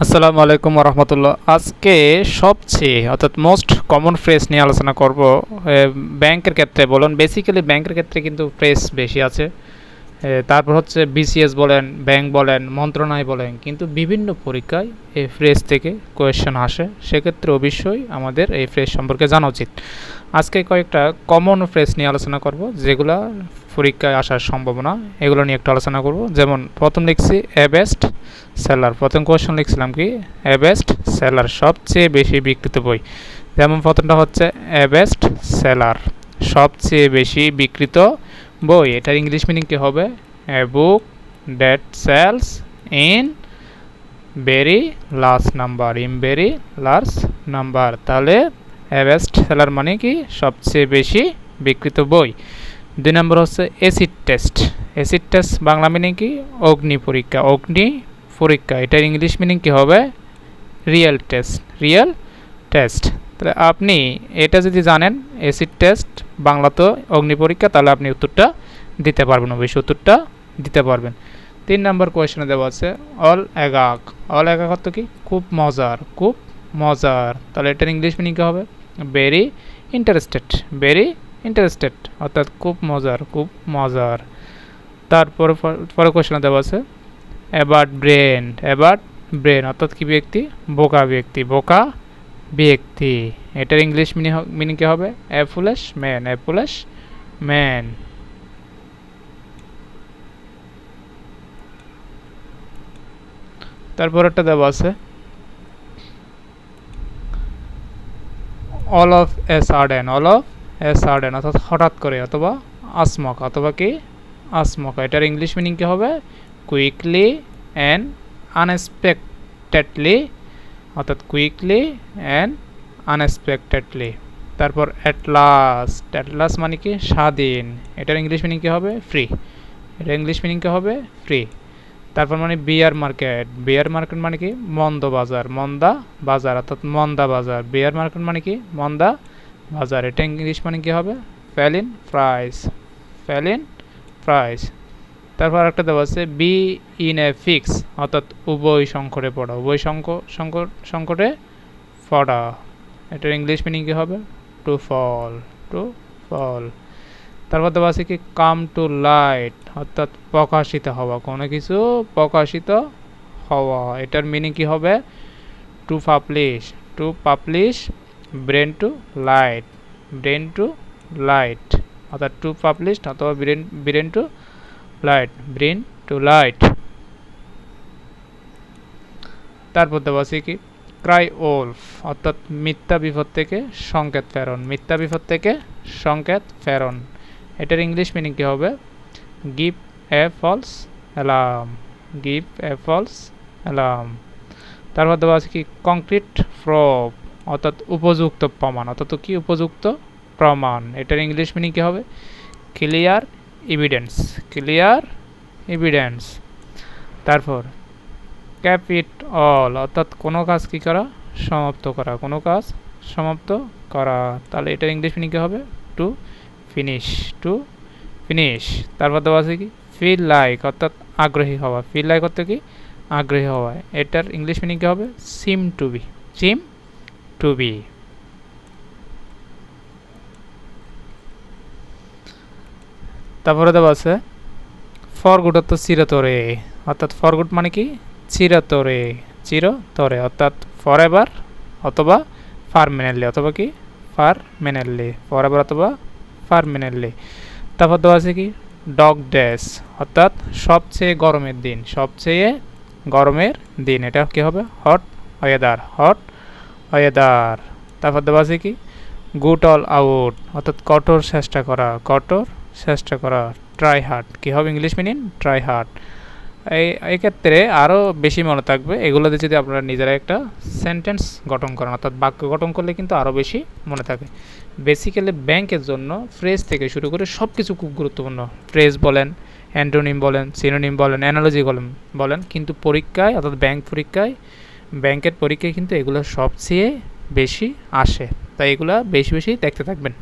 আসসালামু আলাইকুম রহমতুল্লাহ আজকে সবচেয়ে, অর্থাৎ মোস্ট কমন ফ্রেস নিয়ে আলোচনা করব ব্যাংকের ক্ষেত্রে বলুন। বেসিক্যালি ব্যাংকের ক্ষেত্রে কিন্তু ফ্রেস বেশি আছে। তারপর হচ্ছে বিসিএস বলেন ব্যাংক বলেন, মন্ত্রণালয় বলেন, কিন্তু বিভিন্ন পরীক্ষায় এই ফ্রেস থেকে কোয়েশ্চেন আসে। সেক্ষেত্রে অবশ্যই আমাদের এই ফ্রেস সম্পর্কে জানা উচিত। আজকে কয়েকটা কমন ফ্রেস নিয়ে আলোচনা করব, যেগুলা পরীক্ষায় আসার সম্ভাবনা, এগুলো নিয়ে একটু আলোচনা করব। যেমন, প্রথম লিখছি অ্যাবেস্ট বেস্ট সেলার প্রথম কোয়েশ্চন লিখছিলাম কি? অ্যাবেস্ট বেস্ট সেলার সবচেয়ে বেশি বিক্রিত বই। যেমন প্রথমটা হচ্ছে এ বেস্ট সেলার সবচেয়ে বেশি বিক্রিত বই, এটার ইংলিশ মিনিং কি হবে? A book that sells in very large number in very large number তাহলে অ্যাভেস্ট সেলার মানে কি? সবচেয়ে বেশি বিক্রিত বই। দুই নম্বর হচ্ছে acid test acid test Bangla meaning কি? অগ্নি পরীক্ষা অগ্নি পরীক্ষা। এটার ইংলিশ মিনিং কি হবে? রিয়েল টেস্ট রিয়েল টেস্ট তাহলে আপনি এটা যদি জানেন এসিড টেস্ট বাংলাতে অগ্নি পরীক্ষা, তাহলে আপনি উত্তরটা দিতে পারবেন, অবশ্যই উত্তরটা দিতে পারবেন। তিন নম্বর কোয়েশনে দেওয়া আছে, অল এগাক। অল এগাক কি? খুব মজার খুব মজার। তাহলে এটার ইংলিশ মিনিং কি হবে? ভেরি ইন্টারেস্টেড ভেরি ইন্টারেস্টেড অর্থাৎ খুব মজার খুব মজার। তারপর পরে কোয়েশনে দেওয়া আছে অ্যাবার্ট ব্রেন অ্যাবার্ট ব্রেন অর্থাৎ কি ব্যক্তি? বোকা ব্যক্তি, বোকা ব্যক্তি। এটার ইংলিশ মিনিং মিনিং কি হবে? ফুলেশ ম্যান ফুলেশ ম্যান তারপর একটা দেওয়া আছে। All of a sudden all of a sudden অর্থাৎ হঠাৎ করে অথবা আসমক, অথবা কি? আসমক। এটার ইংলিশ মিনিং কি হবে? কুইকলি অ্যান্ড আনএক্সপেক্টেডলি অর্থাৎ কুইকলি অ্যান্ড আনএক্সপেক্টেডলি তারপর অ্যাটলাস্ট অ্যাটলাস মানে কি? স্বাধীন। এটার ইংলিশ মিনিং কি হবে? ফ্রি এটা ইংলিশ মিনিং কি হবে? ফ্রি তারপর মানে বিয়ার মার্কেট বিয়ার মার্কেট মানে কি? মন্দ বাজার। মন্দা বাজার অর্থাৎ মন্দা বাজার। বিয়ার মার্কেট মানে কি? মন্দা বাজার। এটা ইংলিশ মানে কি হবে? ফ্যালিন প্রাইস ফ্যালিন প্রাইস তারপর একটা দেওয়া আছে বি ইন এ ফিক্স অর্থাৎ উভয় সংকটে পড়া। উভয় সংকট সংকট পড়া। এটার ইংলিশ মিনিং কী হবে? টু ফল টু ফল তারপর দেওয়া আছে কি? কাম টু লাইট অর্থাৎ প্রকাশিত হওয়া। কোনো কিছু প্রকাশিত হওয়া। এটার মিনিং কী হবে? To publish to publish bring to light bring to light অর্থাৎ টু পাবলিশ অথবা bring bring to light bring to light তারপর দেওয়া আছে কি? ক্রাই ওলফ অর্থাৎ মিথ্যা বিপদ থেকে সংকেত ফেরন মিথ্যা বিপদ থেকে সংকেত ফেরন এটার ইংলিশ মিনিং কী হবে? Give a false alarm give a false alarm তারপর দেওয়া আছে কি? কংক্রিট প্রুফ অর্থাৎ উপযুক্ত প্রমাণ। অর্থাৎ কি উপযুক্ত? প্রমাণ। এটার ইংলিশ মিনিং কী হবে? ক্লিয়ার এভিডেন্স ক্লিয়ার এভিডেন্স তারপর ক্যাপ ইট অল অর্থাৎ কোনো কাজ কী করা? সমাপ্ত করা। কোনো কাজ সমাপ্ত করা। তাহলে এটা ইংলিশ মিনিং কী হবে? টু ফিনিশ টু ফিনিশ তারপর দেওয়া আছে কি? ফিল লাইক অর্থাৎ আগ্রহী হওয়া। ফিল লাইক অর্থাৎ কি? আগ্রহী হওয়া। এটার ইংলিশ মিনিং কী হবে? Seem to be seem to be তারপরে দেওয়া আছে ফরগুড অর্থাৎ চিরতরে অর্থাৎ ফরগুড মানে কি? চিরতরে চিরতরে অর্থাৎ ফর এভার অথবা পারমানেন্টলি অথবা কি? পারমানেন্টলি ফর এভার অথবা পারমানেন্টলি তারপর দেওয়া আছে কি? ডগ ড্যাশ অর্থাৎ সবচেয়ে গরমের দিন, সবচেয়ে গরমের দিন, এটা কি হবে? হট ওয়েদার হট ওয়েদার তারপর দেওয়া আছে কি? গুড অল আউট অর্থাৎ কঠোর চেষ্টা করা, কঠোর চেষ্টা করা ট্রাই হার্ড কী হবে ইংলিশ মিনিং ট্রাই হার্ড এই এক্ষেত্রে আরও বেশি মনে থাকবে, এগুলোতে যদি আপনারা নিজেরা একটা সেন্টেন্স গঠন করেন, অর্থাৎ বাক্য গঠন করলে কিন্তু আরও বেশি মনে থাকে। বেসিক্যালি ব্যাংকের জন্য ফ্রেজ থেকে শুরু করে সব কিছু খুব গুরুত্বপূর্ণ। ফ্রেজ বলেন অ্যান্টোনিম বলেন সিনোনিম বলেন অ্যানালজি বলেন বলেন। কিন্তু পরীক্ষায়, অর্থাৎ ব্যাংক পরীক্ষায় ব্যাংকের পরীক্ষায় কিন্তু এগুলো সবচেয়ে বেশি আসে। তাই এগুলো বেশি বেশি দেখতে থাকবেন।